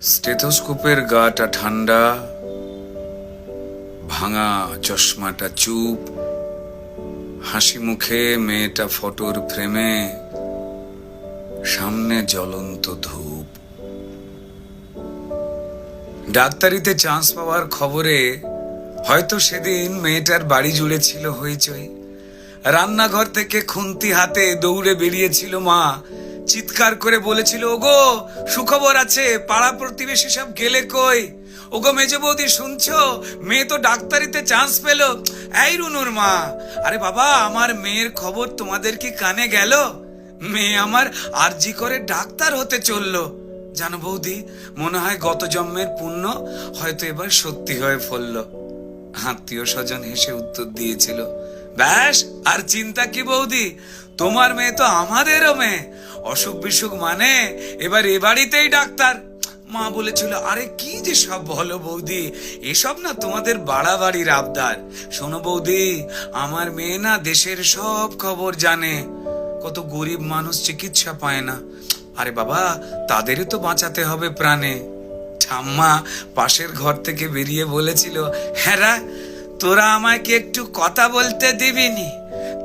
স্টেথোস্কোপের গাটা ঠান্ডা, ভাঙা চশমাটা চুপ, হাসি মুখে মেয়েটা ফটোর ফ্রেমে, সামনে জ্বলন্ত ধূপ। ডাক্তারিতে চান্স পাওয়ার খবরে হয়তো সেদিন মেয়েটার বাড়ি জুড়ে ছিল হইচই। রান্নাঘর থেকে খুন্তি হাতে দৌড়ে বেরিয়েছিল মা চিৎকার করে বলেছিল, ওগো, সুখবর আছে, পাড়া প্রতিবেশী সব গেলে কই? ওগো, মেজ বৌদি, শুনছো? মেয়ে তো ডাক্তারিতে চান্স পেল। এই রুনুর মা, আরে বাবা, আমার মেয়ের খবর তোমাদের কি কানে গেল? মেয়ে আমার আরজি করে ডাক্তার হতে চলল। জানো বৌদি, মনে হয় গত জন্মের পুণ্য, হয়তো এবার সত্যি হয়ে ফলল। আত্মীয় স্বজন হেসে উত্তর দিয়েছিল, ব্যাস, আর চিন্তা কি বৌদি? তোমার মেয়ে তো আমাদেরও মেয়ে। অসুখ বিসুখ মানে এবার এ বাড়িতেই ডাক্তার। মা বলেছিল, আরে কি যে সব বলো বৌদি, এসব না তোমাদের বাড়াবাড়ির আবদার। শোনো বৌদি, আমার মেয়ে না দেশের সব খবর জানে। কত গরিব মানুষ চিকিৎসা পায় না। আরে বাবা তাদেরও তো বাঁচাতে হবে প্রাণে। ঠাম্মা পাশের ঘর থেকে বেরিয়ে বলেছিল হ্যাঁ তোরা আমায় কি একটু কথা বলতে দিবিনি?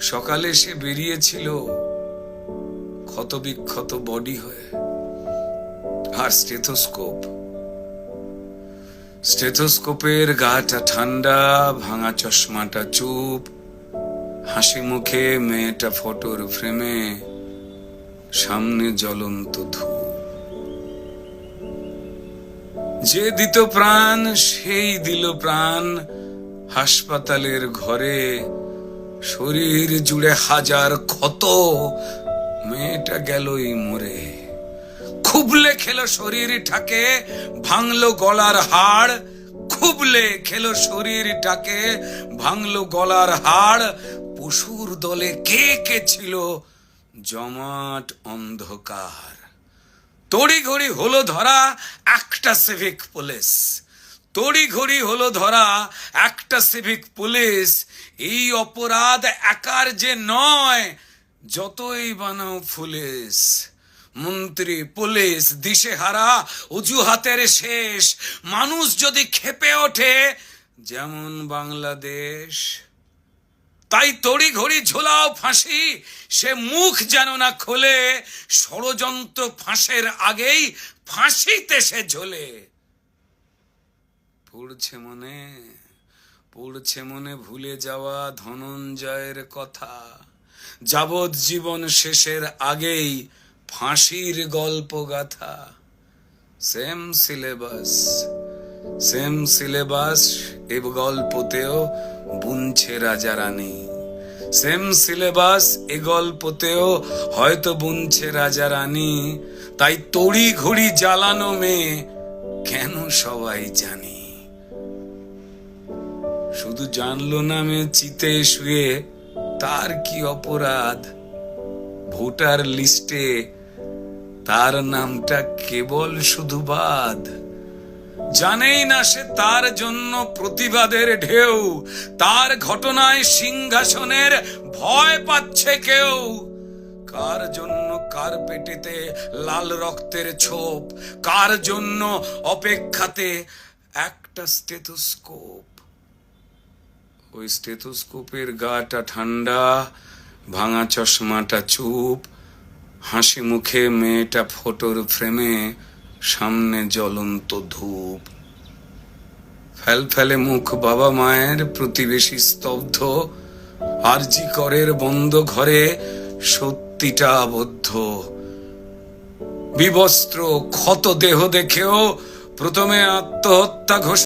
সকালে সে বেরিয়েছিল ক্ষত বিক্ষত বডি হয়ে আর স্টেথোস্কোপ। স্টেথোস্কোপের গাটা ঠান্ডা, ভাঙা চশমাটা চুপ, হাসি মুখে মেয়েটা ফটোর ফ্রেমে সামনে জ্বলন্ত ধূপ। যে দিত প্রাণ, সেই দিল প্রাণ হাসপাতালের ঘরে শরীর জুড়ে হাজার ক্ষত। মেয়েটা গেলই মরে। খুবলে খেলো শরীরটাকে, ভাঙলো গলার হাড়। খুবলে খেলো শরীরটাকে, ভাঙলো গলার হাড়। পশুর দলে কে কে ছিল? জমাট অন্ধকার। তড়িঘড়ি হলো ধরা একটা সিভিক পুলিশ তড়ি ঘড়ি হলো ধরা একটা সিভিক পুলিশ এই অপরাধ একার যে নয়, যতই বানাও পুলিশ মন্ত্রী, পুলিশ, দিশেহারা, অজুহাতের শেষ। মানুষ যদি খেপে ওঠে, যেমন বাংলাদেশ। তাই তড়ি ঘড়ি ঝোলাও ফাঁসি, সে মুখ যেন না খোলে। ষড়যন্ত্র ফাঁসের আগেই ফাঁসিতে সে ঝোলে। পড়ছে মনে পড়ছে মনে ভুলে যাওয়া ধনঞ্জয়ের কথা। যাবৎ জীবন শেষের আগেই ফাঁসির গল্প গাথা। সেম সিলেবাস সেম সিলেবাস, এ গল্পতেও বুনছে রাজা রানী। সেম সিলেবাস, এ গল্পতেও হয়তো বুনছে রাজা রানী। তাই তড়ি ঘড়ি জ্বালানো মেয়ে কেন সবাই জানি? শুধু জানলো না চিতে শুয়ে, তার কি অপরাধ? ভোটার লিস্টে তার নামটা কেবল শুধু বাদ। জানেই না সে তার জন্য প্রতিবাদের ঢেউ, তার ঘটনায় সিংহাসনের ভয় পাচ্ছে কেউ। কার জন্য কার পেটেতে লাল রক্তের ছোপ, কার জন্য অপেক্ষাতে একটা স্টেথোস্কোপ? ওই স্টেথোস্কোপের গাটা ঠান্ডা, ভাঙা চশমাটা চুপ, হাসি মুখে মেয়েটা ফটোর ফ্রেমে সামনে জ্বলন্ত ধূপ। ফেল ফেলে মুখ বাবা মায়ের প্রতিবেশী স্তব্ধ, আরজি করের বন্ধ ঘরে সত্যিটা আবদ্ধ। বিবস্ত্র ক্ষত দেহ দেখেও প্রথমে আত্মহত্যা ঘোষ